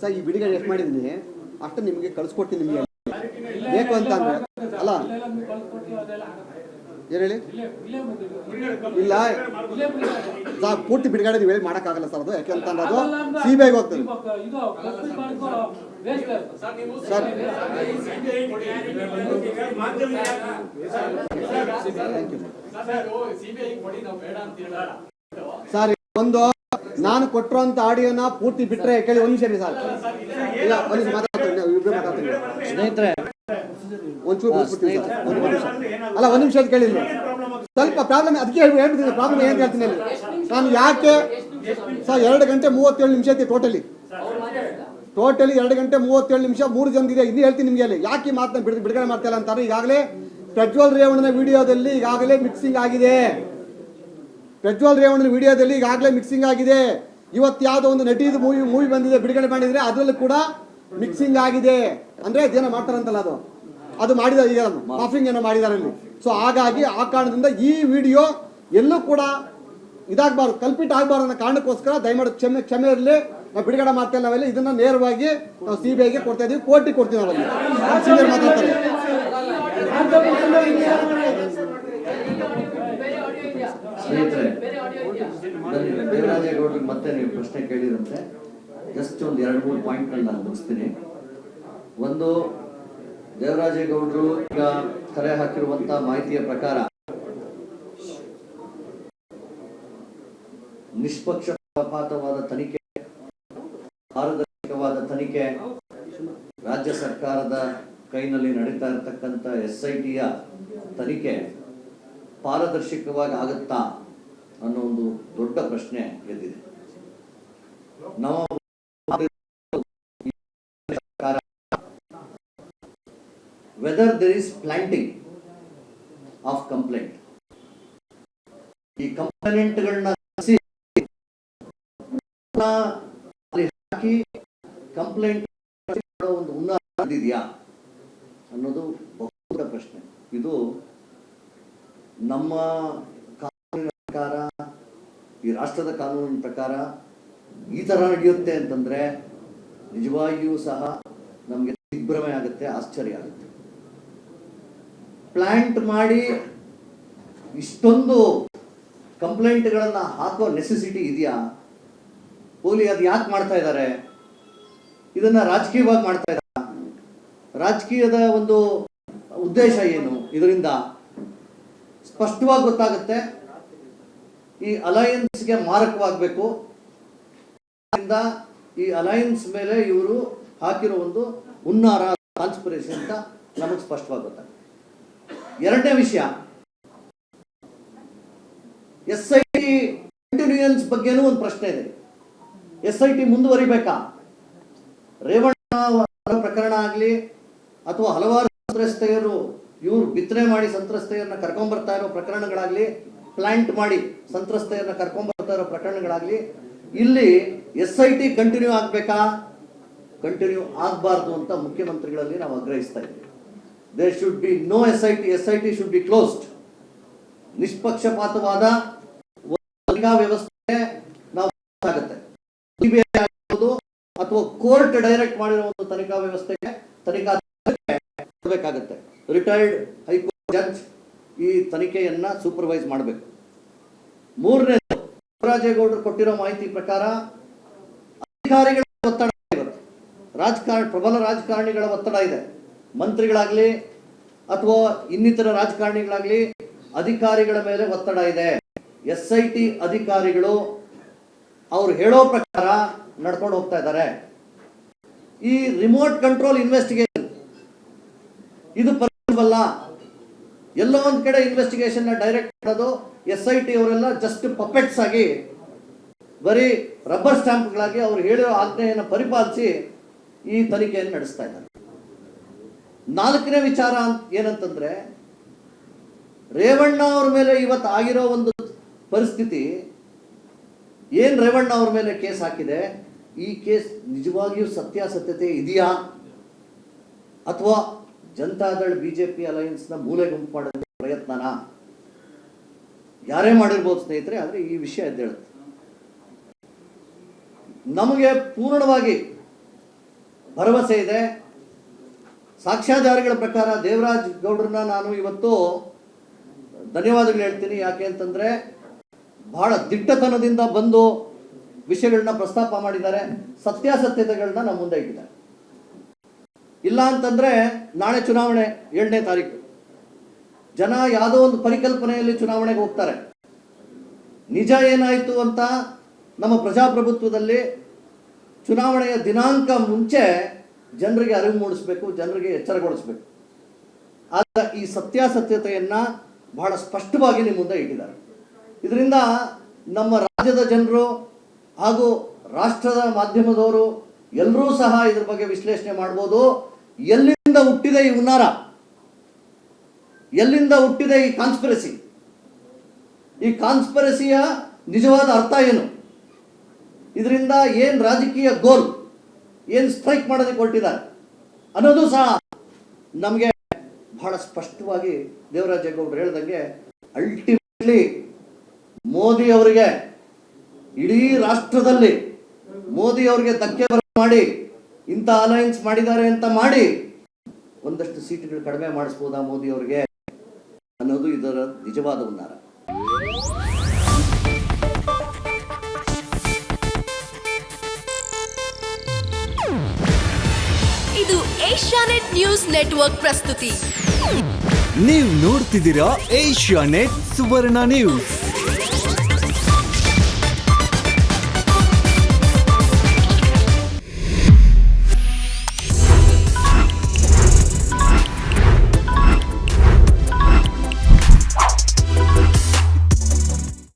Sir ಈ ಬಿಡುಗಡೆ ಎಷ್ಟು ಮಾಡಿದ್ದೀನಿ ಅಷ್ಟು ನಿಮಗೆ ಕಳಿಸ್ಕೊಡ್ತೀನಿ ನಿಮಗೆ ಬೇಕು ಅಂತ ಅಂದ್ರೆ ಅಲ್ಲ ಏನು ಹೇಳಿ ಇಲ್ಲ ಸರ್ ಪೂರ್ತಿ ಬಿಡುಗಡೆ ನೀವು ಹೇಳಿ ಮಾಡೋಕ್ಕಾಗಲ್ಲ ಸರ್ ಅದು ಯಾಕೆ ಅಂತಂದ್ರೆ ಅದು ಸಿ ಬಿ ಐಗೆ ಹೋಗ್ತದೆ ಸರ್ ಥ್ಯಾಂಕ್ ಯು ಒಂದು ನಾನು ಕೊಟ್ಟಿರೋಂಥ ಆಡಿಯೋನ ಪೂರ್ತಿ ಬಿಟ್ರೆ ಕೇಳಿ ಒಂದು ನಿಮಿಷ ಸರ್ ಇಲ್ಲ ಒಂದು ನಿಮಿಷ ಮಾತಾಡ್ತೀನಿ ಮಾತಾಡ್ತೀನಿ. ಸ್ನೇಹಿತರೆ. ಒಂಚೂರು ಅಲ್ಲ ಒಂದು ನಿಮಿಷ ಅಂತ ಕೇಳಿಲ್ಲ ಸ್ವಲ್ಪ ಪ್ರಾಬ್ಲಮ್ ಅದಕ್ಕೆ ಹೇಳ್- ಹೇಳ್ಬಿಡ್ತೀನಿ ಪ್ರಾಬ್ಲಮ್ ಏನು ಹೇಳ್ತೀನಿ ಅಲ್ಲಿ ನಾನು ಯಾಕೆ ಸರ್ ಎರಡು ಗಂಟೆ ಮೂವತ್ತೇಳು ನಿಮಿಷ ಐತಿ ಟೋಟಲಿ ಟೋಟಲಿ ಎರಡು ಗಂಟೆ ಮೂವತ್ತೇಳು ನಿಮಿಷ ಮೂರು ಜನದಿದೆ ಇನ್ನೂ ಹೇಳ್ತೀನಿ ನಿಮಗೆ ಅಲ್ಲಿ ಯಾಕೆ ಮಾತನ್ನ ಬಿಡ್ ಬಿಡುಗಡೆ ಮಾಡ್ತಾ ಇಲ್ಲ ಅಂತಾರೆ? ಈಗಾಗಲೇ ಪ್ರಜ್ವಲ್ ರೇವಣ್ಣನ ವಿಡಿಯೋದಲ್ಲಿ ಈಗಾಗಲೇ ಮಿಕ್ಸಿಂಗ್ ಆಗಿದೆ. ಪ್ರಜ್ವಲ್ ರೇವಣ್ಣನ ವಿಡಿಯೋದಲ್ಲಿ ಈಗಾಗಲೇ ಮಿಕ್ಸಿಂಗ್ ಆಗಿದೆ. ಇವತ್ತು ಯಾವುದೋ ಒಂದು ನಟಿದು ಮೂವಿ ಮೂವಿ ಬಂದಿದೆ, ಬಿಡುಗಡೆ ಮಾಡಿದರೆ ಅದರಲ್ಲೂ ಕೂಡ ಮಿಕ್ಸಿಂಗ್ ಆಗಿದೆ. ಅಂದರೆ ಅದೇನೋ ಮಾಡ್ತಾರಂತಲ್ಲ ಅದು. ಅದು ಮಾಡಿದ ಈಗ ಮಾಫಿಂಗ್ ಏನೋ ಮಾಡಿದ್ದಾರೆ ಅಲ್ಲಿ. ಸೊ ಹಾಗಾಗಿ ಆ ಕಾರಣದಿಂದ ಈ ವಿಡಿಯೋ ಎಲ್ಲೂ ಕೂಡ ಇದಾಗಬಾರ್ದು ಕಲ್ಪಿಟ್ ಆಗಬಾರ್ದು ಅನ್ನೋ ಕಾರಣಕ್ಕೋಸ್ಕರ ದಯಮಾಡಿ ಕ್ಷಮೆ ಕ್ಷಮೆ ಇರಲಿ. ನಾವು ಬಿಡುಗಡೆ ಮಾಡ್ತಾ ಇಲ್ಲ ನಾವೆಲ್ಲ ಇದನ್ನ ನೇರವಾಗಿ ನಾವು ಸಿ ಬಿ ಐಗೆ ಕೊಡ್ತಾ ಇದೀವಿ, ಕೋರ್ಟಿಗೆ ಕೊಡ್ತೀವಿ ನಾವಲ್ಲಿ. ಮಾತಾಡ್ತಾರೆ ಸ್ನೇಹಿತರೆ ದೇವರಾಜೇಗೌಡರಿಗೆ ಮತ್ತೆ ನೀವು ಪ್ರಶ್ನೆ ಕೇಳಿರಂತೆ ಜಸ್ಟ್ ಒಂದು ಎರಡು ಮೂರು ಪಾಯಿಂಟ್ ನಾನು ಮುಗಿಸ್ತೀನಿ. ಒಂದು ದೇವರಾಜೇಗೌಡರು ಈಗ ಕರೆ ಹಾಕಿರುವಂತ ಮಾಹಿತಿಯ ಪ್ರಕಾರ ನಿಷ್ಪಕ್ಷಪಾತವಾದ ತನಿಖೆ, ಪಾರದರ್ಶಕವಾದ ತನಿಖೆ ರಾಜ್ಯ ಸರ್ಕಾರದ ಕೈನಲ್ಲಿ ನಡೀತಾ ಇರತಕ್ಕಂಥ ಎಸ್ ಐ ತನಿಖೆ ಪಾರದರ್ಶಕವಾಗಿ ಆಗುತ್ತಾ ಅನ್ನೋ ಒಂದು ದೊಡ್ಡ ಪ್ರಶ್ನೆ ಎದ್ದಿದೆ. ನಮ್ಮ whether there is planting of complaint ಈ ಕಂಪ್ಲೇಂಟ್ಗಳನ್ನ ಹಾಕಿ ಕಂಪ್ಲೇಂಟ್ ಒಂದು ಉನ್ನತಿದೆಯಾ ಅನ್ನೋದು ಬಹುದೊಡ್ಡ ಪ್ರಶ್ನೆ. ಇದು ನಮ್ಮ ರಾಷ್ಟ್ರದ ಕಾನೂನಿನ ಪ್ರಕಾರ ಈ ಥರ ನಡೆಯುತ್ತೆ ಅಂತಂದ್ರೆ ನಿಜವಾಗಿಯೂ ಸಹ ನಮಗೆ ದಿಗ್ಭ್ರಮೆ ಆಗುತ್ತೆ, ಆಶ್ಚರ್ಯ ಆಗುತ್ತೆ. ಪ್ಲಾಂಟ್ ಮಾಡಿ ಇಷ್ಟೊಂದು ಕಂಪ್ಲೇಂಟ್ಗಳನ್ನ ಹಾಕೋ ನೆಸೆಸಿಟಿ ಇದೆಯಾ? ಓಲಿ ಅದು ಯಾಕೆ ಮಾಡ್ತಾ ಇದ್ದಾರೆ ಇದನ್ನ ರಾಜಕೀಯವಾಗಿ ಮಾಡ್ತಾ ಇದ್ದಾರೆ ರಾಜಕೀಯದ ಒಂದು ಉದ್ದೇಶ ಏನು? ಇದರಿಂದ ಸ್ಪಷ್ಟವಾಗಿ ಗೊತ್ತಾಗುತ್ತೆ. ಈ ಅಲಯನ್ಸ್ಗೆ ಮಾರಕವಾಗಬೇಕು. ಈ ಅಲೈನ್ಸ್ ಮೇಲೆ ಇವರು ಹಾಕಿರೋ ಒಂದು ಹುನ್ನಾರ ಕಾನ್ಸ್ಪಿರೇಷನ್ ಅಂತ ನಮಗೆ ಸ್ಪಷ್ಟವಾಗುತ್ತೆ. ಎರಡನೇ ವಿಷಯ, ಎಸ್ ಐ ಟಿ ಕಂಟಿನ್ಯೂಯನ್ಸ್ ಬಗ್ಗೆನೂ ಒಂದು ಪ್ರಶ್ನೆ ಇದೆ. ಎಸ್ ಐ ಟಿ ಮುಂದುವರಿಬೇಕಾ? ರೇವಣ್ಣ ಪ್ರಕರಣ ಆಗಲಿ, ಅಥವಾ ಹಲವಾರು ಸಂತ್ರಸ್ತೆಯರು ಇವರು ಬಿತ್ತನೆ ಮಾಡಿ ಸಂತ್ರಸ್ತೆಯರನ್ನ ಕರ್ಕೊಂಡ್ಬರ್ತಾ ಇರೋ ಪ್ರಕರಣಗಳಾಗ್ಲಿ ಪ್ಲಾಂಟ್ ಮಾಡಿ ಸಂತ್ರಸ್ತೆಯನ್ನು ಕರ್ಕೊಂಡ್ಬರ್ತಾ ಇರೋ ಪ್ರಕರಣಗಳಾಗ್ಲಿ, ಇಲ್ಲಿ ಎಸ್ ಐ ಟಿ ಕಂಟಿನ್ಯೂ ಆಗಬೇಕಾ? ಕಂಟಿನ್ಯೂ ಆಗಬಾರ್ದು ಅಂತ ಮುಖ್ಯಮಂತ್ರಿಗಳಲ್ಲಿ ನಾವು ಆಗ್ರಹಿಸ್ತಾ ಇದ್ದೀವಿ. There should be no S I T S I T should be closed ನಿಷ್ಪಕ್ಷಪಾತವಾದ ವ್ಯವಸ್ಥೆ ನಾವು ಆಗುತ್ತೆ. ಅಥವಾ ಕೋರ್ಟ್ ಡೈರೆಕ್ಟ್ ಮಾಡಿರೋ ಒಂದು ತನಿಖಾ ವ್ಯವಸ್ಥೆಗೆ ತನಿಖಾ ರಿಟೈರ್ಡ್ ಹೈಕೋರ್ಟ್ ಜಡ್ಜ್ ತನಿಖೆಯನ್ನ ಸೂಪರ್ವೈಸ್ ಮಾಡಬೇಕು. ಮೂರನೇ ರಾಜೇಗೌಡರು ಕೊಟ್ಟಿರೋ ಮಾಹಿತಿ ಪ್ರಕಾರ ಅಧಿಕಾರಿಗಳ ಒತ್ತಡ ಇವತ್ತು. ರಾಜಕಾರಣ, ಪ್ರಬಲ ರಾಜಕಾರಣಿಗಳ ಒತ್ತಡ ಇದೆ. ಮಂತ್ರಿಗಳಾಗಲಿ ಅಥವಾ ಇನ್ನಿತರ ರಾಜಕಾರಣಿಗಳಾಗಲಿ ಅಧಿಕಾರಿಗಳ ಮೇಲೆ ಒತ್ತಡ ಇದೆ. ಎಸ್ ಐ ಟಿ ಅಧಿಕಾರಿಗಳು ಅವ್ರು ಹೇಳೋ ಪ್ರಕಾರ ನಡ್ಕೊಂಡು ಹೋಗ್ತಾ ಇದ್ದಾರೆ. ಈ ರಿಮೋಟ್ ಕಂಟ್ರೋಲ್ ಇನ್ವೆಸ್ಟಿಗೇಷನ್ ಇದು ಪರಿಣಾಮಲ್ಲ ಎಲ್ಲೋ ಒಂದ್ ಕಡೆ ಇನ್ವೆಸ್ಟಿಗೇಷನ್ ಡೈರೆಕ್ಟ್ ಮಾಡೋದು ಎಸ್ ಐ ಟಿ ಅವರೆಲ್ಲ ಜಸ್ಟ್ ಪಪೆಟ್ಸ್ ಆಗಿ ಬರೀ ರಬ್ಬರ್ ಸ್ಟ್ಯಾಂಪ್ಗಳಾಗಿ ಅವ್ರು ಹೇಳಿರೋ ಆಜ್ಞೆಯನ್ನು ಪರಿಪಾಲಿಸಿ ಈ ತನಿಖೆಯನ್ನು ನಡೆಸ್ತಾ ಇದ್ದಾರೆ. ನಾಲ್ಕನೇ ವಿಚಾರ ಏನಂತಂದ್ರೆ, ರೇವಣ್ಣ ಅವ್ರ ಮೇಲೆ ಇವತ್ತು ಆಗಿರೋ ಒಂದು ಪರಿಸ್ಥಿತಿ, ಏನ್ ರೇವಣ್ಣ ಅವ್ರ ಮೇಲೆ ಕೇಸ್ ಹಾಕಿದೆ, ಈ ಕೇಸ್ ನಿಜವಾಗಿಯೂ ಸತ್ಯಾಸತ್ಯತೆ ಇದೆಯಾ? ಅಥವಾ ಜನತಾದಳ ಬಿಜೆಪಿ ಅಲಯನ್ಸ್ನ ಮೂಲೆ ಗುಂಪು ಮಾಡೋದಕ್ಕೆ ಪ್ರಯತ್ನನಾ? ಯಾರೇ ಮಾಡಿರ್ಬೋದು ಸ್ನೇಹಿತರೆ, ಆದರೆ ಈ ವಿಷಯ ಎದ್ದೇಳುತ್ತೆ ನಮಗೆ ಪೂರ್ಣವಾಗಿ ಭರವಸೆ ಇದೆ. ಸಾಕ್ಷ್ಯಾಧಾರಗಳ ಪ್ರಕಾರ ದೇವರಾಜ್ ಗೌಡ್ರನ್ನ ನಾನು ಇವತ್ತು ಧನ್ಯವಾದಗಳು ಹೇಳ್ತೀನಿ. ಯಾಕೆ ಅಂತಂದ್ರೆ ಬಹಳ ದಿಟ್ಟತನದಿಂದ ಬಂದು ವಿಷಯಗಳನ್ನ ಪ್ರಸ್ತಾಪ ಮಾಡಿದ್ದಾರೆ. ಸತ್ಯಾಸತ್ಯತೆಗಳನ್ನ ನಮ್ಮ ಮುಂದೆ ಇಟ್ಟಿದ್ದಾರೆ. ಇಲ್ಲ ಅಂತಂದರೆ ನಾಳೆ ಚುನಾವಣೆ ಏಳನೇ ತಾರೀಕು. ಜನ ಯಾವುದೋ ಒಂದು ಪರಿಕಲ್ಪನೆಯಲ್ಲಿ ಚುನಾವಣೆಗೆ ಹೋಗ್ತಾರೆ. ನಿಜ ಏನಾಯಿತು ಅಂತ ನಮ್ಮ ಪ್ರಜಾಪ್ರಭುತ್ವದಲ್ಲಿ ಚುನಾವಣೆಯ ದಿನಾಂಕ ಮುಂಚೆ ಜನರಿಗೆ ಅರಿವು ಮೂಡಿಸ್ಬೇಕು, ಜನರಿಗೆ ಎಚ್ಚರಗೊಳಿಸ್ಬೇಕು. ಆದ ಈ ಸತ್ಯಾಸತ್ಯತೆಯನ್ನು ಬಹಳ ಸ್ಪಷ್ಟವಾಗಿ ನಿಮ್ಮ ಮುಂದೆ ಇಟ್ಟಿದ್ದಾರೆ. ಇದರಿಂದ ನಮ್ಮ ರಾಜ್ಯದ ಜನರು ಹಾಗೂ ರಾಷ್ಟ್ರದ ಮಾಧ್ಯಮದವರು ಎಲ್ಲರೂ ಸಹ ಇದ್ರ ಬಗ್ಗೆ ವಿಶ್ಲೇಷಣೆ ಮಾಡ್ಬೋದು. ಎಲ್ಲಿಂದ ಹುಟ್ಟಿದೆ ಈ ಹುನ್ನಾರ? ಎಲ್ಲಿಂದ ಹುಟ್ಟಿದೆ ಈ ಕಾನ್ಸ್ಪಿರಸಿ ಈ ಕಾನ್ಸ್ಪಿರಸಿಯ ನಿಜವಾದ ಅರ್ಥ ಏನು? ಇದರಿಂದ ಏನು ರಾಜಕೀಯ ಗೋಲ್ ಏನು ಸ್ಟ್ರೈಕ್ ಮಾಡೋದಕ್ಕೆ ಹೊರಟಿದ್ದಾರೆ? ಅನ್ನೋದು ಸಹ ನಮಗೆ ಬಹಳ ಸ್ಪಷ್ಟವಾಗಿ ದೇವರಾಜೇಗೌಡರು ಹೇಳ್ದಂಗೆ ಅಲ್ಟಿಮೇಟ್ಲಿ ಮೋದಿ ಅವರಿಗೆ ಇಡೀ ರಾಷ್ಟ್ರದಲ್ಲಿ ಮೋದಿ ಅವರಿಗೆ ಧಕ್ಕೆ ಬರ ಮಾಡಿ ಇಂಥ ಅಲಯನ್ಸ್ ಮಾಡಿದ್ದಾರೆ ಅಂತ ಮಾಡಿ ಒಂದಷ್ಟು ಸೀಟುಗಳು ಕಡಿಮೆ ಮಾಡಿಸ್ಬೋದಾ ಮೋದಿ ಅವರಿಗೆ ಅನ್ನೋದು ಇದರ ನಿಜವಾದ ಉನ್ನಾರ ಇದು ಏಷ್ಯಾನೆಟ್ ನ್ಯೂಸ್ ನೆಟ್ವರ್ಕ್ ಪ್ರಸ್ತುತಿ. ನೀವು ನೋಡ್ತಿದ್ದೀರಾ ಏಷ್ಯಾ ನೆಟ್ ಸುವರ್ಣ ನ್ಯೂಸ್.